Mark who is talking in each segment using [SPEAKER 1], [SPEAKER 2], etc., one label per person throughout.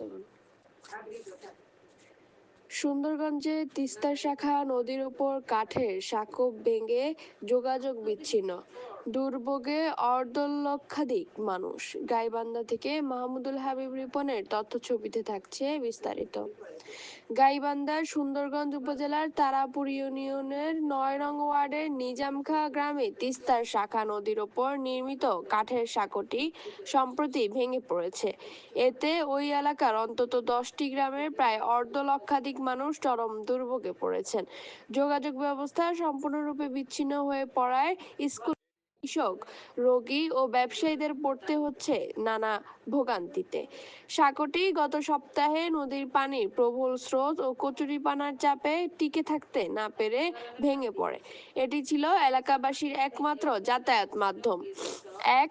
[SPEAKER 1] তরুণ সুন্দরগঞ্জে তিস্তা শাখা নদীর উপর কাঠের সাঁকো ভেঙে যোগাযোগ বিচ্ছিন্ন। দুর্ভোগে অর্ধলক্ষাধিক মানুষ। গাইবান্ধা থেকে মাহমুদুল হাবিব রিপনের তথ্য ছবিতে থাকছে বিস্তারিত। গাইবান্ধার সুন্দরগঞ্জ উপজেলার তারাপুর ইউনিয়নের নয় নং ওয়ার্ডের নিজামখা গ্রামে তিস্তার শাখা নদীর ওপর নির্মিত কাঠের সাঁকোটি সম্প্রতি ভেঙে পড়েছে। এতে ওই এলাকার অন্তত দশটি গ্রামের প্রায় অর্ধ লক্ষাধিক মানুষ চরম দুর্ভোগে পড়েছেন। যোগাযোগ ব্যবস্থা সম্পূর্ণরূপে বিচ্ছিন্ন হয়ে পড়ায় স্কুল কৃষক, রোগী ও ব্যবসায়ীদের পড়তে হচ্ছে নানা ভোগান্তিতে। সাঁকোটি গত সপ্তাহে নদীর পানির প্রবল স্রোত ও কচুরিপানার চাপে টিকে থাকতে না পেরে ভেঙে পড়ে। এটি ছিল এলাকাবাসীর একমাত্র যাতায়াত মাধ্যম। এক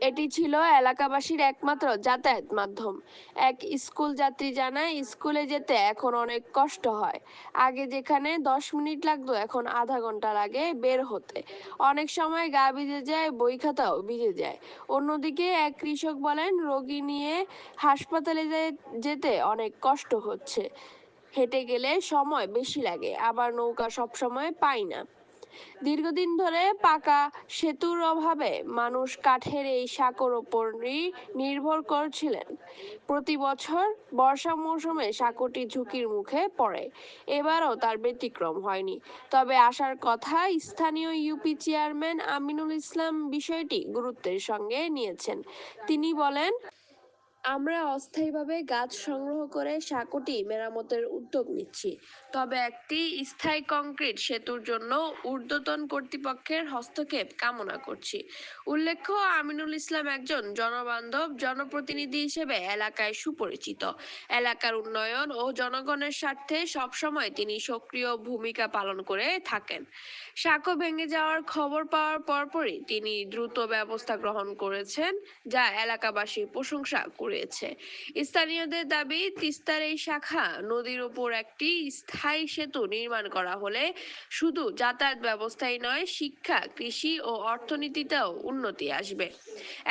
[SPEAKER 1] এটি ছিল এলাকাবাসীর একমাত্র যাতায়াত মাধ্যম। এক স্কুল যাত্রী জানায়, স্কুলে যেতে এখন অনেক কষ্ট হয়। আগে যেখানে দশ মিনিট লাগতো, এখন আধা ঘণ্টা লাগে বের হতে। অনেক সময় গা ভিজে যায়, বই খাতাও ভিজে যায়। অন্যদিকে এক কৃষক বলেন, রোগী নিয়ে হাসপাতালে যেতে অনেক কষ্ট হচ্ছে। হেঁটে গেলে সময় বেশি লাগে, আবার নৌকা সব সময় পাই না। দীর্ঘদিন ধরে পাকা সেতুর অভাবে মানুষ কাঠের এই সাঁকোর ওপরই নির্ভর করছিলেন। প্রতি বছর বর্ষা মৌসুমে সাঁকোটি ঝুঁকির মুখে পড়ে। এবারও তার ব্যতিক্রম হয়নি। তবে আসার কথা স্থানীয় ইউপি চেয়ারম্যান আমিনুল ইসলাম বিষয়টি গুরুত্বের সঙ্গে নিয়েছেন। তিনি বলেন, আমরা অস্থায়ীভাবে গাছ সংগ্রহ করে সাঁকোটি মেরামতের উদ্যোগ নিচ্ছি। তবে একটি স্থায়ী কংক্রিট সেতুর জন্য ঊর্ধ্বতন কর্তৃপক্ষের হস্তক্ষেপ কামনা করছি। উল্লেখ্য, আমিনুল ইসলাম একজন জনবান্ধব, জনপ্রতিনিধি হিসেবে এলাকায় সুপরিচিত। এলাকার উন্নয়ন ও জনগণের স্বার্থে সবসময় তিনি সক্রিয় ভূমিকা পালন করে থাকেন। সাঁকো ভেঙে যাওয়ার খবর পাওয়ার পরপরই তিনি দ্রুত ব্যবস্থা গ্রহণ করেছেন, যা এলাকাবাসীর প্রশংসা কুড়িয়েছে স্থানীয়দের দাবি, তিস্তার এই শাখা নদীর উপর একটি স্থায়ী সেতু নির্মাণ করা হলে শুধু যাতায়াত ব্যবস্থাই নয়, শিক্ষা, কৃষি ও অর্থনীতিতেও উন্নতি আসবে।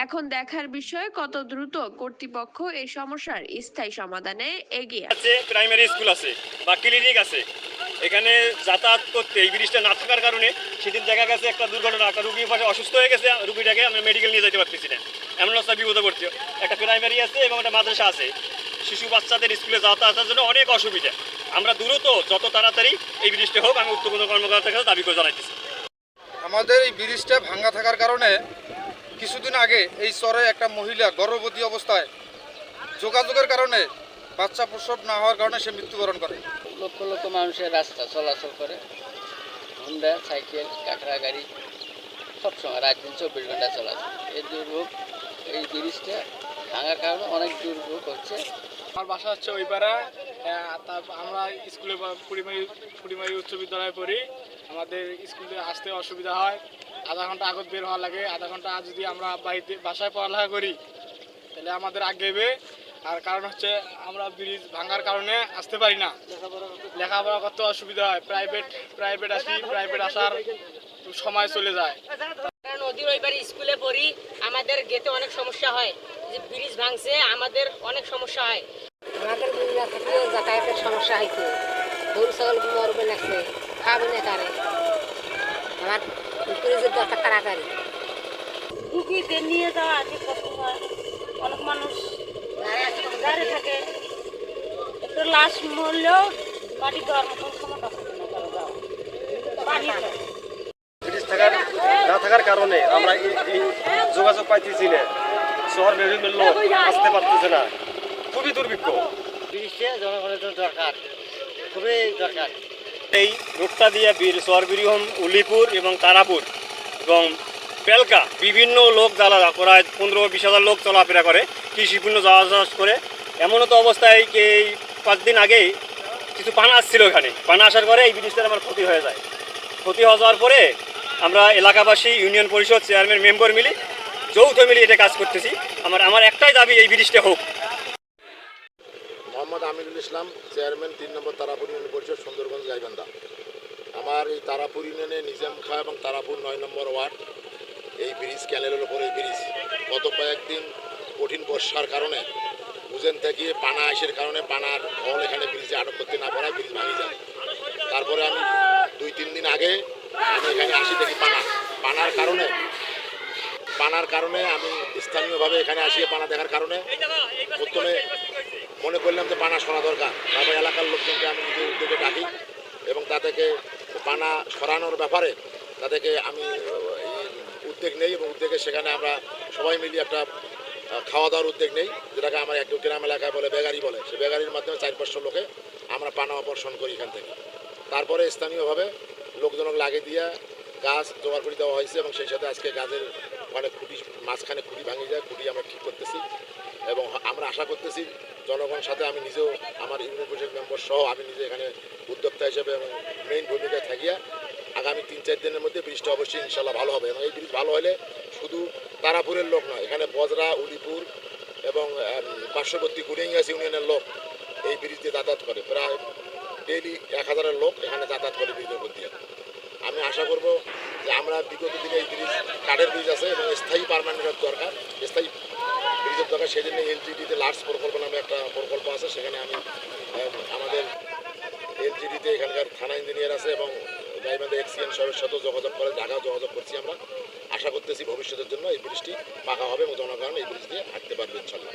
[SPEAKER 1] এখন দেখার বিষয়, কত দ্রুত কর্তৃপক্ষ এই সমস্যার স্থায়ী সমাধানে এগিয়ে।
[SPEAKER 2] আছে প্রাইমারি স্কুল আছে বা ক্লিনিক আছে। এখানে যাতায়াত করতে এই ব্রিজটা না থাকার কারণে সেদিন দেখা গেছে একটা দুর্ঘটনা, একটা রুগীর পাশে অসুস্থ হয়ে গেছে, রুগীটাকে আমরা মেডিকেল নিয়ে যেতে পারতেছি না। এমন রাস্তা বিপদে পড়ছে। একটা প্রাইমারি আছে এবং একটা মাদ্রাসা আছে। শিশু বাচ্চাদের স্কুলে যাতায়াতের জন্য অনেক অসুবিধা। আমরা দ্রুত যত তাড়াতাড়ি এই ব্রিজটা হোক আমি উত্তর কর্মকর্তার কাছে দাবি করে জানাইতেছি।
[SPEAKER 3] আমাদের এই ব্রিজটা ভাঙ্গা থাকার কারণে কিছুদিন আগে এই চরে একটা মহিলা গর্ভবতী অবস্থায় যোগাযোগের কারণে বাচ্চা প্রসব না হওয়ার কারণে সে মৃত্যুবরণ করে।
[SPEAKER 4] লক্ষ লক্ষ মানুষের রাস্তা চলাচল করে। হুন্ডা সাইকেল কাঁকড়া গাড়ি সবসময় রাত দিন চব্বিশ ঘণ্টা চলাচল। এই দুর্ভোগ এই ব্রিজটা ভাঙার কারণে অনেক দুর্ভোগ হচ্ছে।
[SPEAKER 5] আমার বাসা হচ্ছে ওই পাড়া আমরা স্কুলে পুরিমারি উচ্চ বিদ্যালয়ে পড়ি। আমাদের স্কুলে আসতে অসুবিধা হয়। আধা ঘণ্টা আগত বের হওয়া লাগে। আধা ঘণ্টা যদি আমরা বাড়িতে, বাসায় পড়ালেখা করি, তাহলে আমাদের আগেবে আর কারণ হচ্ছে আমরা ব্রিজ ভাঙার কারণে আসতে পারি না। লেখাপড়া করতে অসুবিধা হয়। প্রাইভেট প্রাইভেট আসি, প্রাইভেট আসার সময় চলে যায়।
[SPEAKER 6] নদীর ওই বাড়ি স্কুলে পড়ি। আমাদের গেতে অনেক সমস্যা হয়। যে ব্রিজ ভাঙছে, আমাদের অনেক সমস্যা হয়। আমাদের না থাকলে যাতায়াতের সমস্যা হইতো। গরু ছাগল মরবে লাগছে খাবে না কারে। আমার ব্রিজের দরকার তাড়াতাড়ি রুগীদের নিয়ে যাওয়া আছে কষ্ট হয়। অনেক মানুষ দাঁড়িয়ে থাকে। একটু লাশ মরলেও বাড়ি দেওয়ার মতন ক্ষমতা থাকে পানি
[SPEAKER 2] থাকার না থাকার কারণে আমরা যোগাযোগ পাইতেছি না। শহর বিভিন্ন লোক আসতে পারতেছে না। খুবই দুর্ভিক্ষ।
[SPEAKER 4] জনগণের জন্য দরকার খুবই দরকার।
[SPEAKER 2] এই রোডটা দিয়ে বীর সরবিরিহম উলিপুর এবং তারাপুর এবং বেলকা বিভিন্ন লোক জ্বালা প্রায় পনেরো বিশ হাজার লোক চলাফেরা করে কৃষিপূর্ণ যাওয়া যাওয়া করে। এমনও তো অবস্থায় এই পাঁচ দিন আগেই কিছু পানা আসছিল এখানে। পানা আসার পরে এই ব্রিজটার আমার ক্ষতি হয়ে যায়। ক্ষতি হয়ে যাওয়ার পরে আমরা এলাকাবাসী ইউনিয়ন পরিষদ চেয়ারম্যান মেম্বার মিলি যৌথ মিলি এটা কাজ করতেছি। আমার আমার একটাই দাবি এই ব্রিজটা হোক।
[SPEAKER 7] মোহাম্মদ আমিনুল ইসলাম, চেয়ারম্যান, তিন নম্বর তারাপুর ইউনিয়ন পরিষদ, সুন্দরগঞ্জ, গাইবান্ধা। আমার এই তারাপুর ইউনিয়নে নিজাম খা এবং তারাপুর নয় নম্বর ওয়ার্ড, এই ব্রিজ, ক্যানেলের ওপর এই ব্রিজ, গত কয়েকদিন কঠিন বর্ষার কারণে, উজেন থেকে পানা আইসের কারণে পানার ফল এখানে ব্রিজে আটক করতে না পারায় ব্রিজ ভাঙি যায়। তারপরে আমি দুই, তিন দিন আগে আমি এখানে আসি দেখি পানা। পানার কারণে পানার কারণে আমি স্থানীয়ভাবে এখানে আসিয়ে পানা দেখার কারণে। প্রথমে মনে করলাম যে পানা সরা দরকার। তারপর এলাকার লোকজনকে আমি নিজে উদ্যোগে ডাকি এবং তাদেরকে পানা সরানোর ব্যাপারে তাদেরকে আমি উদ্যোগ নেই এবং উদ্যোগে সেখানে আমরা সবাই মিলিয়ে একটা খাওয়া দাওয়ার উদ্যোগ নেই, যেটাকে আমার একটু গ্রাম এলাকায় বলে বেগারি বলে। সে বেগারির মাধ্যমে চার পাঁচশো লোকে আমরা পানা অপর্ষণ করি এখান থেকে। তারপরে স্থানীয়ভাবে লোকজনক লাগিয়ে দিয়ে গাছ জোগাড় করে দেওয়া হয়েছে এবং সেই সাথে আজকে গাছের মানে খুঁটি, মাঝখানে খুঁটি ভাঙে যায়, খুঁটি আমরা ঠিক করতেছি। এবং আমরা আশা করতেছি জনগণের সাথে আমি নিজেও আমার ইউনিয়ন পরিষদ মেম্বার সহ আমি নিজে এখানে উদ্যোক্তা হিসেবে এবং মেইন ভূমিকায় থাকিয়া আগামী তিন, চার দিনের মধ্যে ব্রিজটা অবশ্যই ইনশাল্লাহ ভালো হবে। এবং এই ব্রিজ ভালো হলে শুধু তারাপুরের লোক নয়, এখানে বজরা উলিপুর এবং পার্শ্ববর্তী গুরিঙ্গাস ইউনিয়নের লোক এই ব্রিজ দিয়ে যাতায়াত করে। প্রায় ডেইলি এক হাজারের লোক এখানে যাতায়াত করে ব্রিজের উপর দিয়ে। আমি আশা করব যে আমরা বিগত দিনে এই ব্রিজ কাঠের ব্রিজ আছে এবং স্থায়ী পারমানেন্টের দরকার। স্থায়ী ব্রিজের দরকার সেই জন্য এলজিডিতে লার্জ প্রকল্প নামে একটা প্রকল্প আছে সেখানে আমি আম, আমাদের এলজিডিতে এখানকার থানা ইঞ্জিনিয়ার আছে এবং গাইবান্ধা এক্সিএন সাহেবের সাথেও যোগাযোগ করে ঢাকা যোগাযোগ করছি আমরা। আশা করতেছি ভবিষ্যতের জন্য এই ব্রিজটি পাকা হবে এবং জনগণ এই ব্রিজ দিয়ে হাঁটতে পারবে ইনশাল্লাহ।